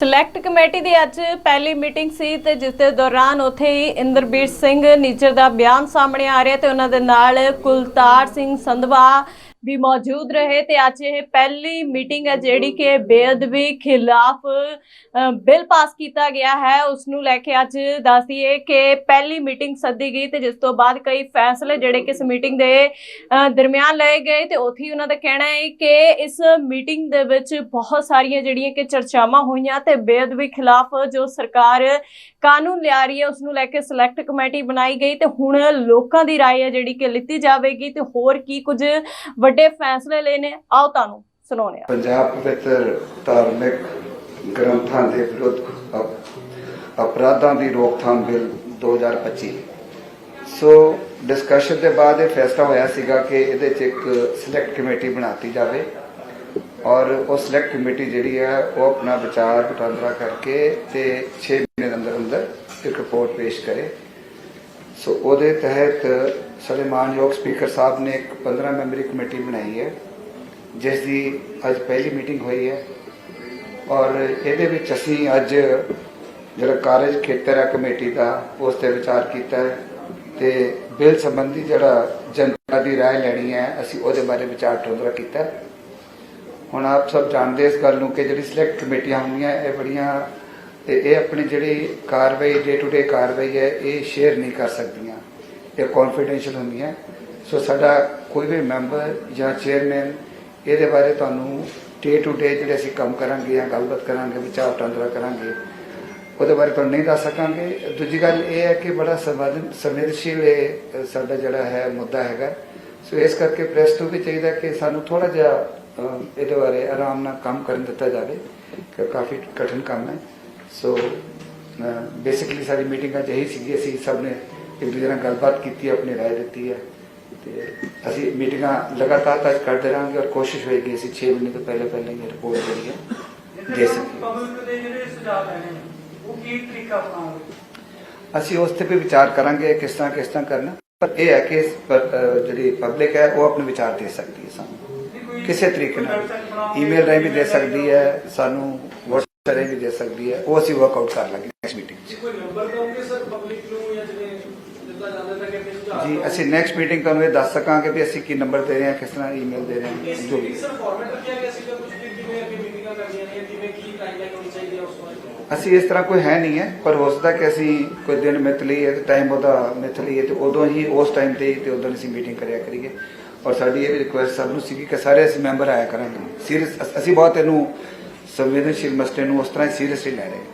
Select committee ਦੀ ਅੱਜ ਪਹਿਲੀ meeting ਸੀ ਤੇ ਜਿਸ ਦੇ ਦੌਰਾਨ ਉੱਥੇ ਹੀ ਇੰਦਰਬੀਰ ਸਿੰਘ ਨੀਚਰ ਦਾ ਬਿਆਨ ਸਾਹਮਣੇ ਆ ਰਿਹਾ ਤੇ ਉਹਨਾਂ ਦੇ ਨਾਲ ਕੁਲਤਾਰ ਸਿੰਘ ਸੰਧਵਾ ਵੀ ਮੌਜੂਦ ਰਹੇ ਤੇ ਅੱਜ ਇਹ ਪਹਿਲੀ ਮੀਟਿੰਗ ਹੈ ਜਿਹੜੀ ਕਿ ਬੇਅਦਬੀ ਖਿਲਾਫ ਅ, ਬਿੱਲ ਪਾਸ ਕੀਤਾ ਗਿਆ ਹੈ ਉਸ ਨੂੰ ਲੈ ਕੇ ਅੱਜ ਦੱਸ ਦਈਏ ਕਿ ਪਹਿਲੀ ਮੀਟਿੰਗ ਸੱਦੀ ਗਈ ਤੇ ਜਿਸ ਤੋਂ ਬਾਅਦ ਕਈ ਫੈਸਲੇ ਜਿਹੜੇ ਕਿ ਇਸ ਮੀਟਿੰਗ ਦੇ ਅ, ਦਰਮਿਆਨ ਲਏ ਗਏ ਤੇ ਉੱਥੇ ਹੀ ਉਹਨਾਂ ਦਾ ਕਹਿਣਾ ਹੈ ਕਿ ਇਸ ਮੀਟਿੰਗ ਦੇ ਵਿੱਚ ਬਹੁਤ ਸਾਰੀਆਂ ਜਿਹੜੀਆਂ ਕਿ ਚਰਚਾਵਾਂ ਹੋਈਆਂ ਤੇ ਬੇਅਦਬੀ ਖਿਲਾਫ ਜੋ ਸਰਕਾਰ ਕਾਨੂੰਨ ਲਿਆ ਰਹੀ ਹੈ ਉਸ ਨੂੰ ਲੈ ਕੇ ਸਿਲੈਕਟ ਕਮੇਟੀ ਬਣਾਈ ਗਈ ਤੇ ਹੁਣ ਲੋਕਾਂ ਦੀ رائے ਹੈ ਜਿਹੜੀ ਕਿ ਲਿੱਤੀ ਜਾਵੇਗੀ ਤੇ ਹੋਰ ਕੀ ਕੁਝ ਵੱਡੇ ਫੈਸਲੇ ਲੈਣੇ ਆਓ ਤੁਹਾਨੂੰ ਸੁਣਾਉਂਦੇ ਹਾਂ ਪੰਜਾਬ ਪਵਿੱਤਰ ਧਾਰਮਿਕ ਗ੍ਰੰਥਾਂ ਦੇ ਵਿਰੁੱਧ ਅਪਰਾਧਾਂ ਦੀ ਰੋਕਥਾਮ ਬਿੱਲ 2025 ਸੋ ਡਿਸਕਸ਼ਨ ਦੇ ਬਾਅਦ ਇਹ ਫੈਸਲਾ ਹੋਇਆ ਸੀਗਾ ਕਿ ਇਹਦੇ 'ਚ ਇੱਕ ਸਿਲੈਕਟ ਕਮੇਟੀ ਬਣਾਤੀ ਜਾਵੇ ਔਰ ਉਹ ਸਿਲੈਕਟ ਕਮੇਟੀ ਜਿਹੜੀ ਹੈ ਉਹ ਆਪਣਾ ਵਿਚਾਰ ਵਟਾਂਦਰਾ ਕਰਕੇ ਤੇ 6 ਮਹੀਨੇ ਦੇ ਅੰਦਰ ਅੰਦਰ ਇੱਕ ਰਿਪੋਰਟ ਪੇਸ਼ ਕਰੇ। ਸੋ ਉਹਦੇ ਤਹਿਤ ਸਾਡੇ ਮਾਨਯੋਗ ਸਪੀਕਰ ਸਾਹਿਬ ਨੇ ਇੱਕ 15 ਮੈਂਬਰੀ ਕਮੇਟੀ ਬਣਾਈ ਹੈ ਜਿਸ ਦੀ ਅੱਜ ਪਹਿਲੀ ਮੀਟਿੰਗ ਹੋਈ ਹੈ ਔਰ ਇਹਦੇ ਵਿੱਚ ਅਸੀਂ ਅੱਜ ਜਿਹੜਾ ਕਾਰਜ ਖੇਤਰ ਹੈ ਕਮੇਟੀ ਦਾ ਉਸ ਤੇ ਵਿਚਾਰ ਕੀਤਾ ਹੈ ਤੇ ਬਿੱਲ ਸੰਬੰਧੀ ਜਿਹੜਾ ਜਨਤਾ ਦੀ رائے ਲੈਣੀ ਹੈ ਅਸੀਂ ਉਹਦੇ ਬਾਰੇ ਵਿਚਾਰ ਵਟਾਂਦਰਾ ਕੀਤਾ ਹੈ। ਹੁਣ ਆਪ ਸਭ ਜਾਣਦੇ ਇਸ ਗੱਲ ਨੂੰ ਕਿ ਜਿਹੜੀ ਸਿਲੈਕਟ ਕਮੇਟੀਆਂ ਹੁੰਦੀਆਂ ਇਹ ਬੜੀਆਂ ਤੇ ਇਹ ਆਪਣੀ ਜਿਹੜੀ ਕਾਰਵਾਈ ਡੇ ਟੂ ਡੇ ਕਾਰਵਾਈ ਹੈ ਇਹ ਸ਼ੇਅਰ ਨਹੀਂ ਕਰ ਸਕਦੀਆਂ ਇਹ ਕੌਨਫੀਡੈਂਸ਼ੀਅਲ ਹੁੰਦੀਆਂ ਸੋ ਸਾਡਾ ਕੋਈ ਵੀ ਮੈਂਬਰ ਜਾਂ ਚੇਅਰਮੈਨ ਇਹਦੇ ਬਾਰੇ ਤੁਹਾਨੂੰ ਡੇ ਟੂ ਡੇ ਜਿਹੜੇ ਅਸੀਂ ਕੰਮ ਕਰਾਂਗੇ ਜਾਂ ਗੱਲਬਾਤ ਕਰਾਂਗੇ, ਵਿਚਾਰ ਵਟਾਂਦਰਾ ਕਰਾਂਗੇ, ਉਹਦੇ ਬਾਰੇ ਤੁਹਾਨੂੰ ਨਹੀਂ ਦੱਸ ਸਕਾਂਗੇ। ਦੂਜੀ ਗੱਲ ਇਹ ਹੈ ਕਿ ਬੜਾ ਸੰਵੇਦਨ- ਸੰਵੇਦਨਸ਼ੀਲ ਇਹ ਸਾਡਾ ਜਿਹੜਾ ਹੈ ਮੁੱਦਾ ਹੈਗਾ। ਸੋ ਇਸ ਕਰਕੇ ਪ੍ਰੈਸ ਨੂੰ ਵੀ ਚਾਹੀਦਾ ਕਿ ਸਾਨੂੰ ਥੋੜਾ ਜਿਹਾ ਇਹਦੇ ਬਾਰੇ ਆਰਾਮ ਨਾਲ ਕੰਮ ਕਰਨ ਦਿੱਤਾ ਜਾਵੇ, ਕਿ ਕਾਫੀ ਕਠਿਨ ਕੰਮ ਹੈ। ਸੋ ਬੇਸਿਕਲੀ ਸਾਡੀ ਮੀਟਿੰਗਾਂ 'ਚ ਇਹੀ ਸੀਗੀ। ਅਸੀਂ ਸਭ ਨੇ ਇੱਕ ਦੂਜੇ ਨਾਲ ਗੱਲਬਾਤ ਕੀਤੀ ਆਪਣੀ رائے ਦਿੱਤੀ ਹੈ ਤੇ ਅਸੀਂ ਮੀਟਿੰਗਾਂ ਲਗਾਤਾਰ ਤਾਂ ਕਰਦੇ ਰਹਾਂਗੇ ਔਰ ਕੋਸ਼ਿਸ਼ ਹੋਏਗੀ ਅਸੀਂ 6 ਮਹੀਨੇ ਤੋਂ ਪਹਿਲੇ ਪਹਿਲੇ ਇਹ ਰਿਪੋਰਟ ਜਿਹੜੀ ਹੈ ਦੇ ਸਕੀਏ ਪਬਲਿਕ ਦੇ ਜਿਹੜੇ ਸੁਝਾਅ ਲੈਣੇ ਨੇ, ਉਹ ਕੀ ਤਰੀਕਾ ਅਪਣਾਓਗੇ ਅਸੀਂ ਉਸ ਤੇ ਵੀ ਵਿਚਾਰ ਕਰਾਂਗੇ ਕਿਸ ਤਰ੍ਹਾਂ ਕਿਸ ਤਰ੍ਹਾਂ ਕਰਨਾ ਪਰ ਇਹ ਹੈ ਕਿ ਇਸ ਪਰ, ਅਹ, ਜਿਹੜੀ ਪਬਲਿਕ ਹੈ ਉਹ ਆਪਣੇ ਵਿਚਾਰ ਦੇ ਸਕਦੀ ਹੈ ਸਾਨੂੰ ਨਹੀਂ ਕੋਈ- ਕਿਸੇ ਤਰੀਕੇ ਕੋਈ ਨਾਲ website ਬਣਾਓਗੇ, ਈਮੇਲ ਰਾਹੀਂ ਵੀ ਦੇ ਸਕਦੀ ਹੈ ਸਾਨੂੰ WhatsApp ਰਾਹੀਂ ਵੀ ਦੇ ਸਕਦੀ ਹੈ ਉਹ ਅਸੀਂ ਵਰਕਆਊਟ ਕਰ ਲਾਂਗੇ ਜੀ ਅਸੀਂ ਨੈਕਸਟ ਮੀਟਿੰਗ ਤੁਹਾਨੂੰ ਇਹ ਦੱਸ ਸਕਾਂਗੇ ਵੀ ਅਸੀਂ ਕੀ ਨੰਬਰ ਦੇ ਰਹੇ ਹਾਂ ਕਿਸ ਤਰ੍ਹਾਂ ਈਮੇਲ ਦੇ ਰਹੇ ਹਾਂ। ਜੋ। ਵੀ ਸਰ ਫਾਰਮੈਟ ਰੱਖਿਆ ਗਿਆ ਸੀਗਾ ਕੁਝ ਵੀ ਕਿਵੇਂ ਅੱਗੇ ਮੀਟਿੰਗਾਂ ਕਰਨੀਆਂ ਨੇ ਕਿਵੇਂ ਕੀ ਟਾਈਮਲਾਈਨ ਹੋਣੀ ਚਾਹੀਦੀ ਹੈ ਉਸ ਬਾਰੇ। ਅਸੀਂ ਇਸ ਤਰ੍ਹਾਂ ਕੋਈ ਹੈ ਨਹੀਂ ਹੈ ਪਰ ਹੋ ਸਕਦਾ ਕਿ ਅਸੀਂ ਕੋਈ ਦਿਨ ਮਿੱਥ ਲਈ ਹੈ ਤੇ ਟਾਈਮ ਉਹਦਾ ਮਿੱਥ ਲਈ ਹੈ ਤੇ ਉਦੋਂ ਹੀ ਉਸ ਟਾਈਮ ਤੇ ਤੇ ਉਦੋਂ ਅਸੀਂ ਮੀਟਿੰਗ ਕਰਿਆ ਕਰੀਏ। ਔਰ ਸਾਡੀ ਇਹ ਵੀ ਰਿਕੁਐਸਟ ਸਭ ਨੂੰ ਸੀਗੀ ਕਿ ਸਾਰੇ ਅਸੀਂ ਮੈਂਬਰ ਆਇਆ ਕਰਾਂਗੇ। ਸੀਰੀਅਸ ਅਸੀਂ ਬਹੁਤ ਇਹਨੂੰ ਸੰਵੇਦਨਸ਼ੀਲ ਮਸਲੇ ਨੂੰ ਉਸ ਤਰ੍ਹਾਂ ਸੀਰੀਅਸਲੀ ਲੈ ਰਹੇ ਹਾਂ।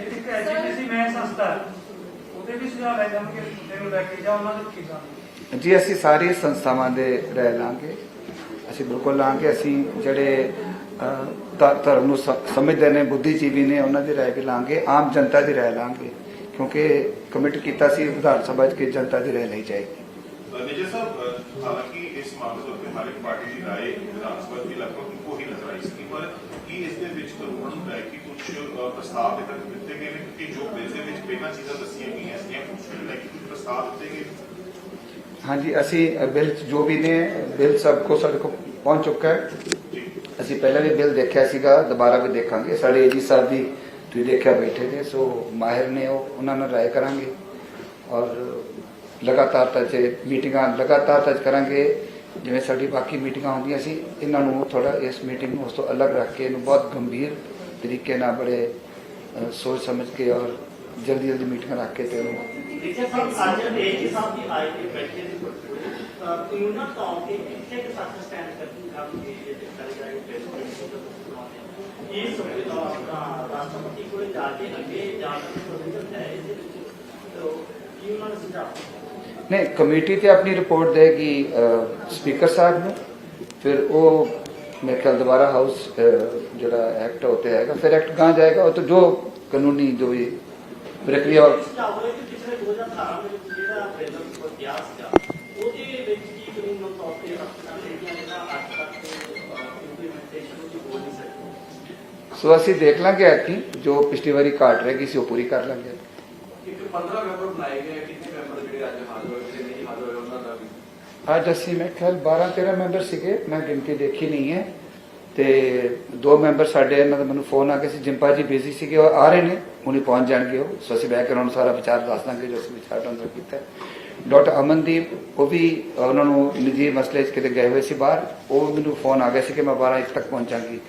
ਐਜੀਪੀਸੀ ਮੈਂ ਸੰਸਥਾ ਹੈ, ਉਹਦੇ ਵੀ ਸੁਝਾਅ ਲੈ ਜਾਣਗੇ ਮੁੱਦੇ ਨੂੰ ਲੈ ਕੇ ਜਾਂ ਉਹਨਾਂ ਦੇ ਕੀ। ਜਾਣਗੇ ਜੀ ਅਸੀਂ ਸਾਰੀ ਸੰਸਥਾਵਾਂ ਦੇ ਰਹਿ ਲਾਂਗੇ। ਅਸੀਂ ਬਿਲਕੁਲ ਲਾਂਗੇ ਅਸੀਂ ਜਿਹੜੇ ਧਰਮ ਨੂੰ ਸਮਝਦੇ ਨੇ ਬੁੱਧੀਜੀਵੀ ਨੇ ਉਹਨਾਂ ਦੀ ਰਾਏ ਵੀ ਲਾਂਗੇ ਆਮ ਜਨਤਾ ਦੀ ਰਾਏ ਲਾਂਗੇ। ਕਿਉਂਕਿ ਕਮਿਟ ਕੀਤਾ ਸੀ ਵਿਧਾਨ ਸਭਾ 'ਚ ਕਿ ਜਨਤਾ ਦੀ ਰਾਏ ਲਈ ਜਾਏਗੀ। ਮੇਜਰ ਸਾਹਿਬ ਹਾਲਾਂਕਿ ਇਸ ਮਾਮਲੇ ਉੱਤੇ ਹਰ ਇੱਕ ਪਾਰਟੀ ਦੀ ਰਾਏ ਵਿਧਾਨ ਸਭਾ ਦੀ ਲਗਭਗ ਇੱਕੋ ਹੀ ਨਜ਼ਰ ਆਈ ਸੀ ਪਰ ਕੀ ਇਸ ਦੇ ਵਿੱਚ ਕਾਨੂੰਨ ਨੂੰ ਲੈ ਕੇ ਕੁਝ ਅ, ਪ੍ਰਸਤਾਵ ਇੱਥੇ ਤੱਕ ਦਿੱਤੇ ਗਏ ਨੇ ਕਿ ਜੋ ਬਿੱਲ ਦੇ ਵਿੱਚ ਪਹਿਲਾਂ ਚੀਜ਼ਾਂ ਦੱਸੀਆਂ ਗਈਆਂ ਸੀਗੀਆਂ ਕੁਝ ਨੂੰ ਲੈ ਕੇ ਕੁਝ ਪ੍ਰਸਤਾਵ ਦਿੱਤੇ ਗਏ ਹਾਂਜੀ ਅਸੀਂ ਬਿੱਲ ਜੋ ਵੀ ਨੇ ਬਿੱਲ ਸਭ ਕੋ ਸਾਡੇ ਕੋਲ ਪਹੁੰਚ ਚੁੱਕਾ ਹੈ। ਜੀ। ਅਸੀਂ ਪਹਿਲਾਂ ਵੀ ਬਿੱਲ ਦੇਖਿਆ ਸੀਗਾ ਦੁਬਾਰਾ ਵੀ ਦੇਖਾਂਗੇ। ਸਾਡੇ ਏਜੀ ਸਾਹਿਬ ਵੀ ਤੁਸੀਂ ਦੇਖਿਆ ਬੈਠੇ ਨੇ ਸੋ ਮਾਹਿਰ ਨੇ ਉਹ ਉਹਨਾਂ ਨਾਲ ਰਾਏ ਕਰਾਂਗੇ। ਔਰ ਲਗਾਤਾਰ ਤਾਂ ਜੇ ਮੀਟਿੰਗਾਂ ਲਗਾਤਾਰ ਤਾਂ ਕਰਾਂਗੇ। ਜਿਵੇਂ ਸਾਡੀ ਬਾਕੀ ਮੀਟਿੰਗਾਂ ਹੁੰਦੀਆਂ ਸੀ ਇਹਨਾਂ ਨੂੰ ਥੋੜਾ ਇਸ ਮੀਟਿੰਗ ਨੂੰ ਉਸ ਤੋਂ ਅਲੱਗ ਰੱਖ ਕੇ ਇਹਨੂੰ ਬਹੁਤ ਗੰਭੀਰ ਤਰੀਕੇ ਨਾਲ ਬੜੇ ਅ, ਸੋਚ ਸਮਝ ਕੇ ਔਰ ਜਲਦੀ ਜਲਦੀ ਮੀਟਿੰਗਾਂ ਰੱਖ ਕੇ ਤੇ ਉਹਨੂੰ ਦੇਖਿਆ ਸਾਹਿਬ ਅੱਜ ਏਜੀ ਸਾਹਿਬ ਦੀ ਆਏ ਕੇ ਬੈਠੇ ਨੇ ਕਾਨੂੰਨਾਂ ਤੋਂ ਕਿ ਇੱਥੇ ਇੱਕ ਸੱਚ ਸਟੈਂਡ ਕਰਨੀ ਕੰਮ ਦੀ ਜੇ ਤੇ ਕਰੀ ਜਾਏ ਪ੍ਰੈਸ ਇਹ ਸੰਵਿਧਾਨ ਆਪਣਾ ਰਾਸ਼ਟਰਪਤੀ ਕੋਲੇ ਜਾ ਕੇ ਅੱਗੇ ਜਾਣ ਦੀ ਪ੍ਰੋਵੀਜ਼ਨ ਹੈ ਇਹਦੇ ਵਿੱਚ ਤੋ ਕੀ ਉਹਨਾਂ ਨੇ ਸੁਝਾਅ ਨਹੀਂ ਕਮੇਟੀ ਤੇ ਆਪਣੀ ਰਿਪੋਰਟ ਦੇਗੀ ਸਪੀਕਰ ਸਾਹਿਬ ਨੂੰ ਫਿਰ ਉਹ ਮੇਰੇ ਖਿਆਲ ਦੁਬਾਰਾ ਹਾਊਸ ਜਿਹੜਾ ਐਕਟ ਹੋਤੇ ਹੈਗਾ ਫਿਰ ਐਕਟ ਕਹਾਂ ਜਾਏਗਾ ਉਹ ਤਾਂ ਜੋ ਕਾਨੂੰਨੀ ਜੋ ਵੀ ਪ੍ਰਕਿਰਿਆ ਸੁਝਾਅ ਹੋਇਆ ਕਿ ਪਿਛਲੇ 2018 ਦੇ ਵਿੱਚ ਜਿਹੜਾ ਬਿੱਲ ਉੱਪਰ ਗਿਆ ਸੀਗਾ ਉਹਦੇ ਵਿੱਚ ਕੀ ਕਾਨੂੰਨ ਤੌਰ ਤੇ ਰੱਖਣਾ ਜਿਹੜੀਆਂ ਜਿਹੜਾ ਅੱਜ ਤੱਕ ਇੰਪਲੀਮੈਂਟੇਸ਼ਨ ਉਹਦੀ ਹੋ ਨਹੀਂ ਸਕੀ ਸੋ ਅਸੀਂ ਦੇਖ ਲਾਂਗੇ ਐਤਕੀ ਜੋ ਪਿਛਲੀ ਵਾਰੀ ਘਾਟ ਰਹਿ ਗਈ ਸੀ ਉਹ ਪੂਰੀ ਕਰ ਲਾਂਗੇ ਇੱਕ 15 ਮੈਂਬਰ ਬਣਾਏ ਗਏ ਆ, ਕਿੰਨੇ ਮੈਂਬਰ ਜਿਹੜੇ ਅੱਜ ਹਾਜ਼ਰ ਹੋਏ ਤੇ ਨਹੀਂ ਹਾਜ਼ਰ ਹੋਏ ਉਹਨਾਂ ਦਾ ਵੀ ਅੱਜ ਅਸੀਂ ਮੈਂ ਖਿਆਲ 12 13 ਮੈਂਬਰ ਸੀਗੇ, ਮੈਂ ਗਿਣਤੀ ਦੇਖੀ ਨਹੀਂ ਹੈ। ਤੇ ਦੋ ਮੈਂਬਰ ਸਾਡੇ ਇਹਨਾਂ ਦਾ ਮੈਨੂੰ ਫੋਨ ਆ ਗਿਆ ਸੀ। ਜਿੰਪਾ ਜੀ ਬਿਜ਼ੀ ਸੀਗੇ, ਉਹ ਆ ਰਹੇ ਨੇ, ਹੁਣੇ ਪਹੁੰਚ ਜਾਣਗੇ ਉਹ। ਸੋ ਅਸੀਂ ਬਹਿ ਕੇ ਉਹਨਾਂ ਨੂੰ ਸਾਰਾ ਵਿਚਾਰ ਦੱਸ ਦਾਂਗੇ, ਜੋ ਅਸੀਂ ਵਿਚਾਰ ਅੰਦਰ ਕੀਤਾ। ਡਾਕਟਰ ਅਮਨਦੀਪ, ਉਹ ਵੀ ਉਹਨਾਂ ਨੂੰ ਨਿੱਜੀ ਮਸਲੇ 'ਚ ਕਿਤੇ ਗਏ ਹੋਏ ਸੀ ਬਾਹਰ। ਉਹ ਮੈਨੂੰ ਫੋਨ ਆ ਗਿਆ ਸੀ ਕਿ ਮੈਂ 12 ਇੱਕ ਤੱਕ ਪਹੁੰਚਾਂਗੀ।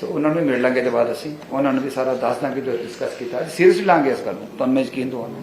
ਸੋ ਉਹਨਾਂ ਨੂੰ ਮਿਲ ਲਾਂਗੇ ਤੇ ਬਾਅਦ ਅਸੀਂ। ਉਹਨਾਂ ਨੂੰ ਵੀ ਸਾਰਾ ਦੱਸ ਦਾਂਗੇ ਜੋ ਡਿਸਕਸ ਕੀਤਾ। ਸੀਰੀਅਸਲੀ ਲਾਂਗੇ ਇਸ ਗੱਲ ਨੂੰ। ਤੁਹਾਨੂੰ ਮੈਂ ਯਕੀਨ ਦਵਾਉਣਾ